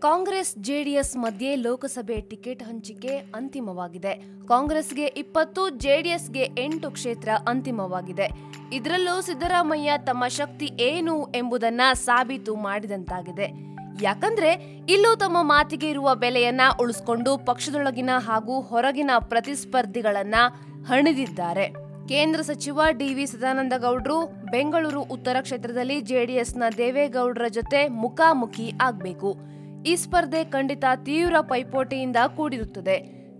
Congress JDS ಮಧ್ಯೆ ಲೋಕಸಭೆ ticket ಹಂಚಿಕೆ ಅಂತಿಮವಾಗಿದೆ. ಕಾಂಗ್ರೆಸ್ಗೆ ಇಪ್ಪತ್ತು, ಜೆಡಿಎಸ್ಗೆ ಎಂಟು ಕ್ಷೇತ್ರ ಅಂತಿಮವಾಗಿದೆ. ಇದರಲ್ಲೂ ಸಿದ್ದರಾಮಯ್ಯ ತಮ್ಮ ಶಕ್ತಿ ಏನು ಎಂಬುದನ್ನ ಸಾಬೀತು ಮಾಡಿದಂತಾಗಿದೆ. ಯಾಕಂದ್ರೆ ಇಲ್ಲೂ ತಮ್ಮ ಮಾತಿಗೆ ಇರುವ ಬೆಲೆಯನ್ನ ಉಳಿಸ್ಕೊಂಡು ಪಕ್ಷದೊಳಗಿನ ಹಾಗೂ ಹೊರಗಿನ ಪ್ರತಿಸ್ಪರ್ಧಿಗಳನ್ನ ಹಣಿದಿದ್ದಾರೆ. ಕೇಂದ್ರ ಸಚಿವ ಡಿವಿ ಸದಾನಂದ ಗೌಡ್ರು ಬೆಂಗಳೂರು ಉತ್ತರ ಕ್ಷೇತ್ರದಲ್ಲಿ ಜೆಡಿಎಸ್ನ ದೇವೇಗೌಡರ ಜೊತೆ ಮುಖಾಮುಖಿ ಆಗ್ಬೇಕು. ಈ ಸ್ಪರ್ಧೆ ಖಂಡಿತ ತೀವ್ರ ಪೈಪೋಟಿಯಿಂದ ಕೂಡಿರುತ್ತದೆ.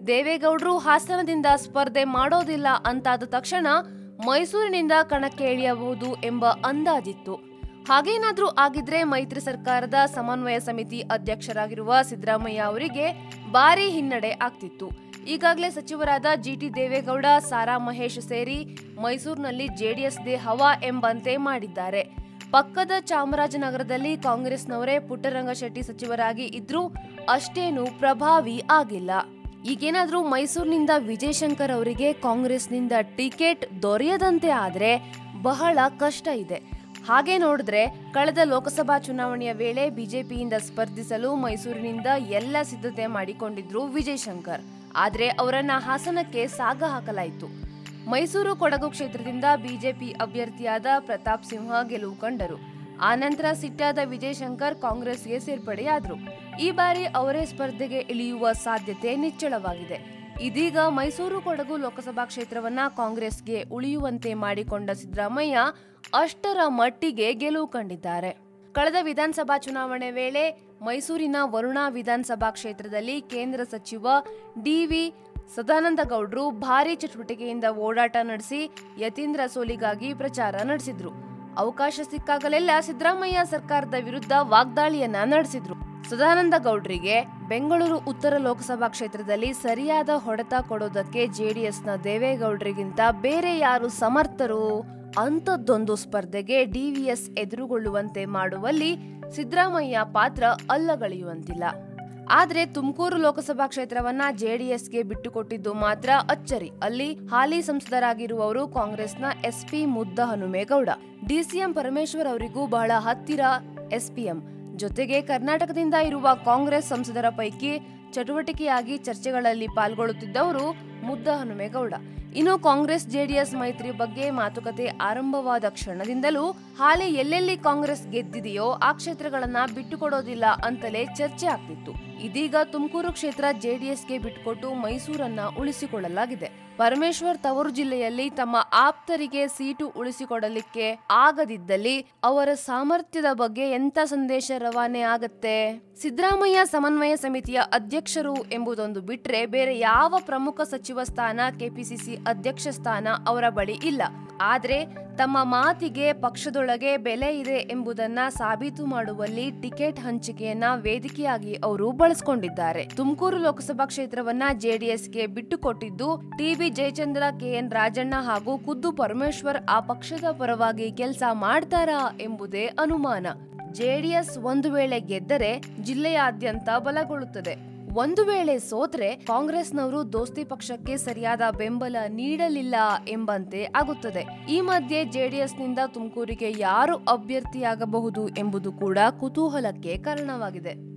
ದೇವೇಗೌಡರು ಹಾಸನದಿಂದ ಸ್ಪರ್ಧೆ ಮಾಡೋದಿಲ್ಲ ಅಂತಾದ ತಕ್ಷಣ ಮೈಸೂರಿನಿಂದ ಕಣಕ್ಕೆ ಇಳಿಯಬಹುದು ಎಂಬ ಅಂದಾಜಿತ್ತು. ಹಾಗೇನಾದ್ರೂ ಆಗಿದ್ರೆ ಮೈತ್ರಿ ಸರ್ಕಾರದ ಸಮನ್ವಯ ಸಮಿತಿ ಅಧ್ಯಕ್ಷರಾಗಿರುವ ಸಿದ್ದರಾಮಯ್ಯ ಅವರಿಗೆ ಭಾರಿ ಹಿನ್ನಡೆ ಆಗ್ತಿತ್ತು. ಈಗಾಗಲೇ ಸಚಿವರಾದ ಜಿಟಿ ದೇವೇಗೌಡ, ಸಾರಾ ಮಹೇಶ್ ಸೇರಿ ಮೈಸೂರಿನಲ್ಲಿ ಜೆಡಿಎಸ್ದೇ ಹವಾ ಎಂಬಂತೆ ಮಾಡಿದ್ದಾರೆ. ಪಕ್ಕದ ಚಾಮರಾಜನಗರದಲ್ಲಿ ಕಾಂಗ್ರೆಸ್ನವರೇ ಪುಟ್ಟರಂಗಶೆಟ್ಟಿ ಸಚಿವರಾಗಿ ಇದ್ರೂ ಅಷ್ಟೇನು ಪ್ರಭಾವಿ ಆಗಿಲ್ಲ. ಈಗೇನಾದರೂ ಮೈಸೂರಿನಿಂದ ವಿಜಯಶಂಕರ್ ಅವರಿಗೆ ಕಾಂಗ್ರೆಸ್ನಿಂದ ಟಿಕೆಟ್ ದೊರೆಯದಂತೆ ಆದ್ರೆ ಬಹಳ ಕಷ್ಟ ಇದೆ. ಹಾಗೆ ನೋಡಿದ್ರೆ ಕಳೆದ ಲೋಕಸಭಾ ಚುನಾವಣೆಯ ವೇಳೆ ಬಿಜೆಪಿಯಿಂದ ಸ್ಪರ್ಧಿಸಲು ಮೈಸೂರಿನಿಂದ ಎಲ್ಲ ಸಿದ್ಧತೆ ಮಾಡಿಕೊಂಡಿದ್ರು ವಿಜಯಶಂಕರ್. ಆದ್ರೆ ಅವರನ್ನ ಹಾಸನಕ್ಕೆ ಸಾಗ ಹಾಕಲಾಯಿತು ಮೈಸೂರು ಕೊಡಗು ಕ್ಷೇತ್ರದಿಂದ ಬಿಜೆಪಿ ಅಭ್ಯರ್ಥಿಯಾದ ಪ್ರತಾಪ್ ಸಿಂಹ ಗೆಲುವು ಕಂಡರು. ಆನಂತರ ಸಿಟ್ಟಾದ ವಿಜಯಶಂಕರ್ ಕಾಂಗ್ರೆಸ್ಗೆ ಸೇರ್ಪಡೆಯಾದರು. ಈ ಬಾರಿ ಅವರೇ ಸ್ಪರ್ಧೆಗೆ ಇಳಿಯುವ ಸಾಧ್ಯತೆ ನಿಚ್ಚಳವಾಗಿದೆ. ಇದೀಗ ಮೈಸೂರು ಕೊಡಗು ಲೋಕಸಭಾ ಕ್ಷೇತ್ರವನ್ನ ಕಾಂಗ್ರೆಸ್ಗೆ ಉಳಿಯುವಂತೆ ಮಾಡಿಕೊಂಡ ಸಿದ್ದರಾಮಯ್ಯ ಅಷ್ಟರ ಮಟ್ಟಿಗೆ ಗೆಲುವು ಕಂಡಿದ್ದಾರೆ. ಕಳೆದ ವಿಧಾನಸಭಾ ಚುನಾವಣೆ ವೇಳೆ ಮೈಸೂರಿನ ವರುಣಾ ವಿಧಾನಸಭಾ ಕ್ಷೇತ್ರದಲ್ಲಿ ಕೇಂದ್ರ ಸಚಿವ ಡಿವಿ ಸದಾನಂದ ಗೌಡ್ರು ಭಾರಿ ಚಟುವಟಿಕೆಯಿಂದ ಓಡಾಟ ನಡೆಸಿ ಯತೀಂದ್ರ ಸೋಲಿಗಾಗಿ ಪ್ರಚಾರ ನಡೆಸಿದ್ರು. ಅವಕಾಶ ಸಿಕ್ಕಾಗಲೆಲ್ಲ ಸಿದ್ದರಾಮಯ್ಯ ಸರ್ಕಾರದ ವಿರುದ್ಧ ವಾಗ್ದಾಳಿಯನ್ನ ನಡೆಸಿದ್ರು. ಸದಾನಂದ ಗೌಡ್ರಿಗೆ ಬೆಂಗಳೂರು ಉತ್ತರ ಲೋಕಸಭಾ ಕ್ಷೇತ್ರದಲ್ಲಿ ಸರಿಯಾದ ಹೊಡೆತ ಕೊಡೋದಕ್ಕೆ ಜೆಡಿಎಸ್ನ ದೇವೇಗೌಡರಿಗಿಂತ ಬೇರೆ ಯಾರು ಸಮರ್ಥರು? ಅಂಥದ್ದೊಂದು ಸ್ಪರ್ಧೆಗೆ ಡಿವಿಎಸ್ ಎದುರುಗೊಳ್ಳುವಂತೆ ಮಾಡುವಲ್ಲಿ ಸಿದ್ದರಾಮಯ್ಯ ಪಾತ್ರ ಅಲ್ಲಗಳೆಯುವಂತಿಲ್ಲ. ಆದ್ರೆ ತುಮಕೂರು ಲೋಕಸಭಾ ಕ್ಷೇತ್ರವನ್ನ ಜೆಡಿಎಸ್ಗೆ ಬಿಟ್ಟುಕೊಟ್ಟಿದ್ದು ಮಾತ್ರ ಅಚ್ಚರಿ. ಅಲ್ಲಿ ಹಾಲಿ ಸಂಸದರಾಗಿರುವವರು ಕಾಂಗ್ರೆಸ್ನ ಎಸ್ಪಿ ಮುದ್ದ ಹನುಮೇಗೌಡ. ಡಿಸಿಎಂ ಪರಮೇಶ್ವರ್ ಅವರಿಗೂ ಬಹಳ ಹತ್ತಿರ ಎಸ್ಪಿಎಂ. ಜೊತೆಗೆ ಕರ್ನಾಟಕದಿಂದ ಇರುವ ಕಾಂಗ್ರೆಸ್ ಸಂಸದರ ಪೈಕಿ ಚಟುವಟಿಕೆಯಾಗಿ ಚರ್ಚೆಗಳಲ್ಲಿ ಪಾಲ್ಗೊಳ್ಳುತ್ತಿದ್ದವರು ಮುದ್ದ ಹನುಮೇಗೌಡ. ಇನ್ನು ಕಾಂಗ್ರೆಸ್ ಜೆಡಿಎಸ್ ಮೈತ್ರಿ ಬಗ್ಗೆ ಮಾತುಕತೆ ಆರಂಭವಾದ ಕ್ಷಣದಿಂದಲೂ ಹಾಲಿ ಎಲ್ಲೆಲ್ಲಿ ಕಾಂಗ್ರೆಸ್ ಗೆದ್ದಿದೆಯೋ ಆ ಕ್ಷೇತ್ರಗಳನ್ನ ಬಿಟ್ಟುಕೊಡೋದಿಲ್ಲ ಅಂತಲೇ ಚರ್ಚೆ ಆಗ್ತಿತ್ತು. ಇದೀಗ ತುಮಕೂರು ಕ್ಷೇತ್ರ ಜೆಡಿಎಸ್ಗೆ ಬಿಟ್ಕೊಟ್ಟು ಮೈಸೂರನ್ನ ಉಳಿಸಿಕೊಳ್ಳಲಾಗಿದೆ. ಪರಮೇಶ್ವರ್ ತವರು ಜಿಲ್ಲೆಯಲ್ಲಿ ತಮ್ಮ ಆಪ್ತರಿಗೆ ಸೀಟು ಉಳಿಸಿಕೊಡಲಿಕ್ಕೆ ಆಗದಿದ್ದಲ್ಲಿ ಅವರ ಸಾಮರ್ಥ್ಯದ ಬಗ್ಗೆ ಎಂಥ ಸಂದೇಶ ರವಾನೆ ಆಗತ್ತೆ? ಸಿದ್ದರಾಮಯ್ಯ ಸಮನ್ವಯ ಸಮಿತಿಯ ಅಧ್ಯಕ್ಷರು ಎಂಬುದೊಂದು ಬಿಟ್ರೆ ಬೇರೆ ಯಾವ ಪ್ರಮುಖ ಸಚಿವ ಸ್ಥಾನ ಕೆಪಿಸಿಸಿ ಅಧ್ಯಕ್ಷ ಸ್ಥಾನ ಅವರ ಬಳಿ ಇಲ್ಲ. ಆದ್ರೆ ತಮ್ಮ ಮಾತಿಗೆ ಪಕ್ಷದೊಳಗೆ ಬೆಲೆ ಇದೆ ಎಂಬುದನ್ನ ಸಾಬೀತು ಮಾಡುವಲ್ಲಿ ಟಿಕೆಟ್ ಹಂಚಿಕೆಯನ್ನ ವೇದಿಕೆಯಾಗಿ ಅವರು ಬಳಸಿಕೊಂಡಿದ್ದಾರೆ. ತುಮಕೂರು ಲೋಕಸಭಾ ಕ್ಷೇತ್ರವನ್ನ ಜೆಡಿಎಸ್ಗೆ ಬಿಟ್ಟುಕೊಟ್ಟಿದ್ದು ಟಿವಿ ಜಯಚಂದ್ರ, ಕೆಎನ್ ರಾಜಣ್ಣ ಹಾಗೂ ಖುದ್ದು ಪರಮೇಶ್ವರ್ ಆ ಪಕ್ಷದ ಪರವಾಗಿ ಕೆಲಸ ಮಾಡ್ತಾರಾ ಎಂಬುದೇ ಅನುಮಾನ. ಜೆಡಿಎಸ್ ಒಂದು ವೇಳೆ ಗೆದ್ದರೆ ಜಿಲ್ಲೆಯಾದ್ಯಂತ ಬಲಗೊಳ್ಳುತ್ತದೆ. ಒಂದು ವೇಳೆ ಸೋತ್ರೆ ಕಾಂಗ್ರೆಸ್ನವರು ದೋಸ್ತಿ ಪಕ್ಷಕ್ಕೆ ಸರಿಯಾದ ಬೆಂಬಲ ನೀಡಲಿಲ್ಲ ಎಂಬಂತೆ ಆಗುತ್ತದೆ. ಈ ಮಧ್ಯೆ ಜೆಡಿಎಸ್ನಿಂದ ತುಮಕೂರಿಗೆ ಯಾರು ಅಭ್ಯರ್ಥಿಯಾಗಬಹುದು ಎಂಬುದು ಕೂಡ ಕುತೂಹಲಕ್ಕೆ ಕಾರಣವಾಗಿದೆ.